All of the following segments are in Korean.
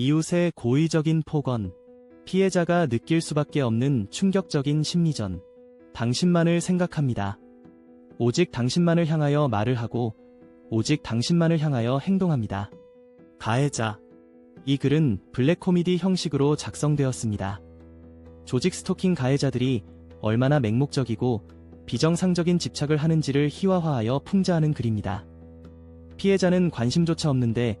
이웃의 고의적인 폭언, 피해자가 느낄 수밖에 없는 충격적인 심리전. 당신만을 생각합니다. 오직 당신만을 향하여 말을 하고, 오직 당신만을 향하여 행동합니다. 가해자. 이 글은 블랙 코미디 형식으로 작성되었습니다. 조직 스토킹 가해자들이 얼마나 맹목적이고 비정상적인 집착을 하는지를 희화화하여 풍자하는 글입니다. 피해자는 관심조차 없는데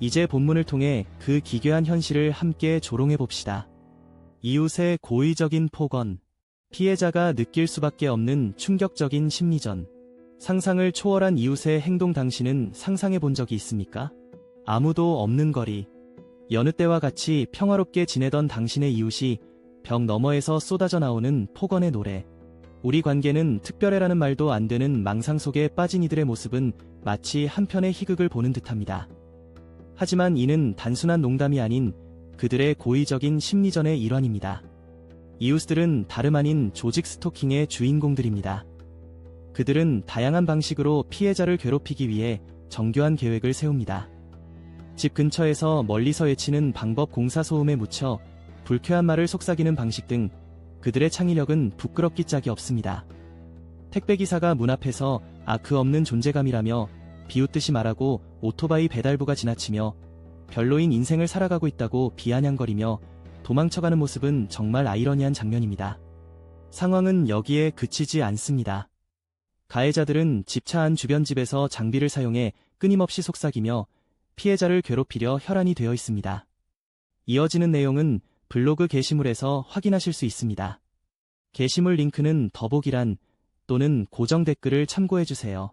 이제 본문을 통해 그 기괴한 현실을 함께 조롱해 봅시다. 이웃의 고의적인 폭언, 피해자가 느낄 수밖에 없는 충격적인 심리전, 상상을 초월한 이웃의 행동 당신은 상상해 본 적이 있습니까? 아무도 없는 거리, 여느 때와 같이 평화롭게 지내던 당신의 이웃이 벽 너머에서 쏟아져 나오는 폭언의 노래. 우리 관계는 특별해라는 말도 안 되는 망상 속에 빠진 이들의 모습은 마치 한편의 희극을 보는 듯합니다. 하지만 이는 단순한 농담이 아닌 그들의 고의적인 심리전의 일환입니다. 이웃들은 다름 아닌 조직 스토킹의 주인공들입니다. 그들은 다양한 방식으로 피해자를 괴롭히기 위해 정교한 계획을 세웁니다. 집 근처에서 멀리서 외치는 방법 공사 소음에 묻혀 불쾌한 말을 속삭이는 방식 등 그들의 창의력은 부끄럽기 짝이 없습니다. 택배기사가 문 앞에서 아그 없는 존재감이라며 비웃듯이 말하고 오토바이 배달부가 지나치며 별로인 인생을 살아가고 있다고 비아냥거리며 도망쳐가는 모습은 정말 아이러니한 장면입니다. 상황은 여기에 그치지 않습니다. 가해자들은 집차 안 주변 집에서 장비를 사용해 끊임없이 속삭이며 피해자를 괴롭히려 혈안이 되어 있습니다. 이어지는 내용은 블로그 게시물에서 확인하실 수 있습니다. 게시물 링크는 더보기란 또는 고정 댓글을 참고해주세요.